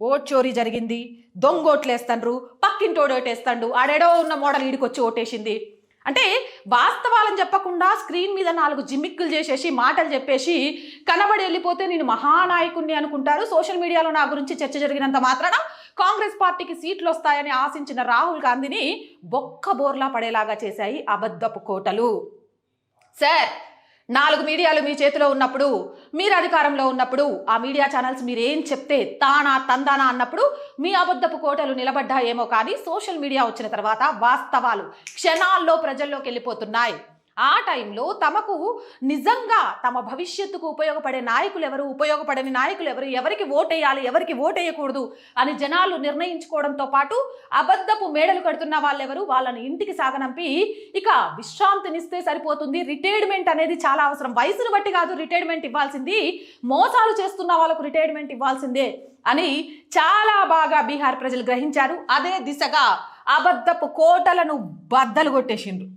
Vote చోరీ జరిగింది. దొంగ ఓట్లేస్తాండ్రు పక్కింటోడు ఓటేస్తాడు ఆడేడో ఉన్న మోడల్ ఈడికొచ్చి ఓటేసింది. అంటే వాస్తవాలను చెప్పకుండా స్క్రీన్ మీద నాలుగు జిమ్మిక్కులు చేసేసి మాటలు చెప్పేసి కనబడి వెళ్ళిపోతే నేను మహానాయకుణ్ణి అనుకుంటారు. సోషల్ మీడియాలో నా గురించి చర్చ జరిగినంత మాత్రాన కాంగ్రెస్ పార్టీకి సీట్లు వస్తాయని ఆశించిన రాహుల్ గాంధీని బొక్క బోర్లా పడేలాగా చేశాయి అబద్ధపు కోటలు. సార్ నాలుగు మీడియాలు మీ చేతిలో ఉన్నప్పుడు మీరు అధికారంలో ఉన్నప్పుడు ఆ మీడియా ఛానల్స్ మీరేం చెప్తే తానా తందానా అన్నప్పుడు మీ అబద్ధపు కోటలు నిలబడ్డాయేమో కానీ సోషల్ మీడియా వచ్చిన తర్వాత వాస్తవాలు క్షణాల్లో ప్రజల్లోకి వెళ్ళిపోతున్నాయి. ఆ టైంలో తమకు నిజంగా తమ భవిష్యత్తుకు ఉపయోగపడే నాయకులు ఎవరు ఉపయోగపడని నాయకులు ఎవరు ఎవరికి ఓటేయాలి ఎవరికి ఓటేయకూడదు అని జనాలు నిర్ణయించుకోవడంతో పాటు అబద్ధపు మేడలు కడుతున్న వాళ్ళెవరు? వాళ్ళని ఇంటికి సాగనంపి ఇక విశ్రాంతినిస్తే సరిపోతుంది. రిటైర్మెంట్ అనేది చాలా అవసరం. వయసును బట్టి కాదు రిటైర్మెంట్ ఇవ్వాల్సింది. మోసాలు చేస్తున్న వాళ్ళకు రిటైర్మెంట్ ఇవ్వాల్సిందే అని చాలా బాగా బీహార్ ప్రజలు గ్రహించారు. అదే దిశగా అబద్ధపు కోటలను బద్దలు కొట్టేసిండ్రు.